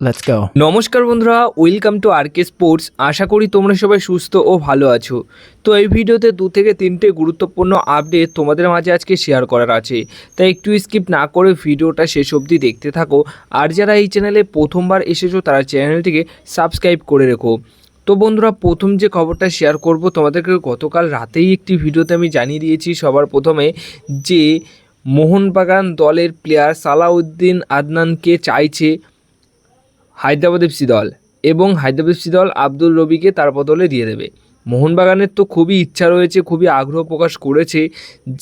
Let's go. নমস্কার বন্ধুরা welcome to R K sports আশা করি তোমরা সবাই সুস্থ ও ভালো আছো। তো এই ভিডিওতে দু থেকে তিনটে গুরুত্বপূর্ণ আপডেট তোমাদের মাঝে আজকে শেয়ার করার আছে। তাই একটু স্কিপ না করে ভিডিওটা শেষ অবধি দেখতে থাকো। আর যারা এই চ্যানেলে প্রথমবার এসেছ, তারা চ্যানেলটিকে সাবস্ক্রাইব করে রেখো। তো বন্ধুরা, প্রথম যে খবরটা শেয়ার করব, তোমাদেরকে গতকাল রাতেই একটি ভিডিওতে আমি জানিয়ে দিয়েছি সবার প্রথমে যে মোহনবাগান দলের প্লেয়ার সালাউদ্দিন আদনানকে চাইছে হায়দ্রাবাদ এফসি দল এবং হায়দ্রাবাদ এফসি দল আব্দুল রবিকে তার বদলে দিয়ে দেবে। মোহনবাগানের তো খুবই ইচ্ছা রয়েছে, খুবই আগ্রহ প্রকাশ করেছে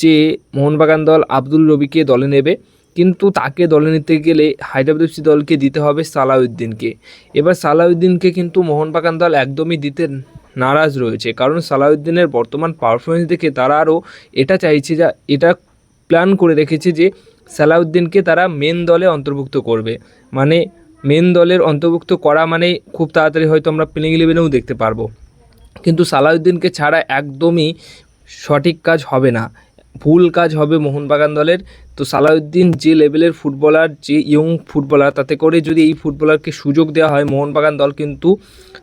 যে মোহনবাগান দল আব্দুল রবিকে দলে নেবে। কিন্তু তাকে দলে নিতে গেলে হায়দ্রাবাদ এফসি দলকে দিতে হবে সালাউদ্দিনকে। এবার সালাউদ্দিনকে কিন্তু মোহনবাগান দল একদমই দিতে নারাজ রয়েছে। কারণ সালাউদ্দিনের বর্তমান পারফরমেন্স দেখে তারা আরও এটা চাইছে যা, এটা প্ল্যান করে রেখেছে যে সালাউদ্দিনকে তারা মেন দলে অন্তর্ভুক্ত করবে। মানে মেন দলের অন্তর্ভুক্ত করা মানে খুব তাড়াতাড়ি হয়তো আমরা প্লেইং ইলেভেনেও দেখতে পারব। কিন্তু সালাউদ্দিনকে ছাড়া একদমই সঠিক কাজ হবে না। ভুল কাজ হবে মোহনবাগান দলের। তো সালাউদ্দিন যে লেভেলের ফুটবলার যে ইয়ং ফুটবলার তাতে করে যদি এই ফুটবলারকে সুযোগ দেওয়া হয়, মোহনবাগান দল কিন্তু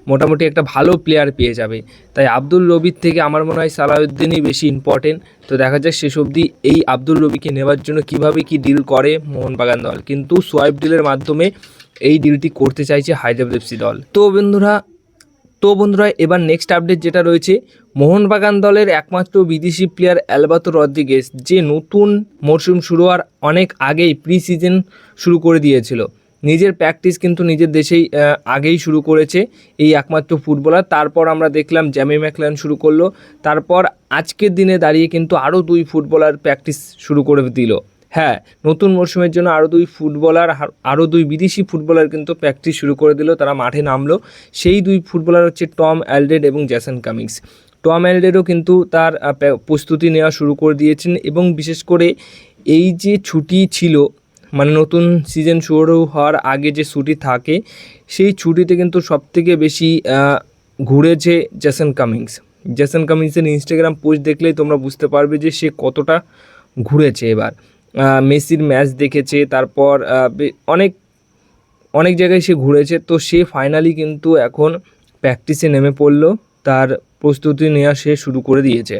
মোটামুটি একটা ভালো প্লেয়ার পেয়ে যাবে। তাই আব্দুল রবির থেকে আমার মনে হয় সালাউদ্দিনই বেশি ইম্পর্টেন্ট তো দেখা যাক শেষ অবধি এই আব্দুল রবিকে নেওয়ার জন্য কীভাবে কি ডিল করে মোহনবাগান দল। কিন্তু সোয়াইপ ডিলের মাধ্যমে এই ডিলটি করতে চাইছে হায়দ্রাবাদ এফসি দল। তো বন্ধুরা তো বন্ধুরা, এবার নেক্সট আপডেট যেটা রয়েছে, মোহনবাগান দলের একমাত্র বিদেশি প্লেয়ার অ্যালবাতো রদ্রিগেস যে নতুন মরশুম শুরু হওয়ার অনেক আগেই প্রি সিজন শুরু করে দিয়েছিল। নিজের প্র্যাকটিস কিন্তু নিজের দেশেই আগেই শুরু করেছে এই একমাত্র ফুটবলার তারপর আমরা দেখলাম জ্যামি ম্যাকলান শুরু করল। তারপর আজকের দিনে দাঁড়িয়ে কিন্তু আরও দুই ফুটবলার প্র্যাকটিস শুরু করে দিল। হ্যাঁ নতুন মরশুমের জন্য আরও দুই ফুটবলার, আর- আরও দুই বিদেশি ফুটবলার কিন্তু প্র্যাকটিস শুরু করে দিল। তারা মাঠে নামলো। সেই দুই ফুটবলার হচ্ছে টম অ্যালডেড এবং জ্যাসন কামিংস। টম অ্যালডেডও কিন্তু তার প্রস্তুতি নেওয়া শুরু করে দিয়েছেন এবং বিশেষ করে এই যে ছুটি ছিল মানে নতুন সিজন শুরু হওয়ার আগে যে ছুটি থাকে, সেই ছুটিতে কিন্তু সবথেকে বেশি ঘুরেছে জ্যাসন কামিংস। জ্যাসন কামিংসের ইনস্টাগ্রাম পোস্ট দেখলেই তোমরা বুঝতে পারবে যে সে কতটা ঘুরেছে এবার। মেসির ম্যাচ দেখেছে, তারপর অনেক অনেক জায়গায় সে ঘুরেছে, তো সে ফাইনালি কিন্তু এখন প্র্যাকটিসে নেমে পড়ল, তার প্রস্তুতি নেওয়া সে শুরু করে দিয়েছে।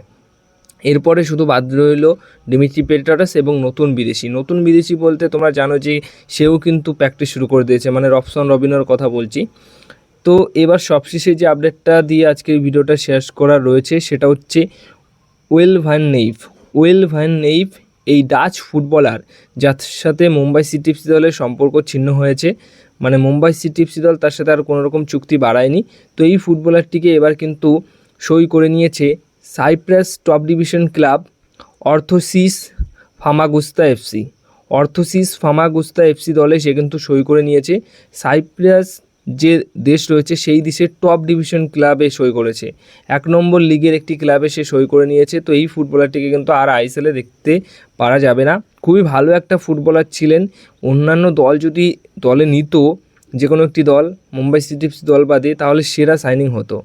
এরপরে শুধু বাদ রইল ডিমিট্রি পেটারাস এবং নতুন বিদেশি। নতুন বিদেশি বলতে তোমরা জানো যে সেও কিন্তু প্র্যাকটিস শুরু করে দিয়েছে মানে রবসন রবিনোর কথা বলছি। তো এবার সবশেষে যে আপডেটটা দিয়ে আজকের ভিডিওটা শেষ করা রয়েছে, সেটা হচ্ছে Yoell van Nieff Yoell van Nieff এই ডাচ ফুটবলার যার সাথে মুম্বাই সিটি এফসি দলের সম্পর্ক ছিন্ন হয়েছে। মানে মুম্বাই সিটি এফসি দল তার সাথে আর কোনো রকম চুক্তি বাড়ায়নি। তো এই ফুটবলারটিকে এবার কিন্তু সই করে নিয়েছে Cyprus top division club Anorthosis Famagusta FC Anorthosis Famagusta FC দলে সে কিন্তু সই করে নিয়েছে সাইপ্রাস যে দেশ রয়েছে সেই দেশের টপ ডিভিশন ক্লাবে সই করেছে। এক নম্বর লিগের একটি ক্লাবে সে সই করে নিয়েছে, তো এই ফুটবলারটিকে কিন্তু আর আইএসএলে দেখতে পারা যাবে না। খুবই ভালো একটা ফুটবলার ছিলেন। অন্যান্য দল যদি দলে নিত যে কোনো একটি দল, মুম্বাই সিটি দল বাদে, তাহলে সেরা সাইনিং হতো।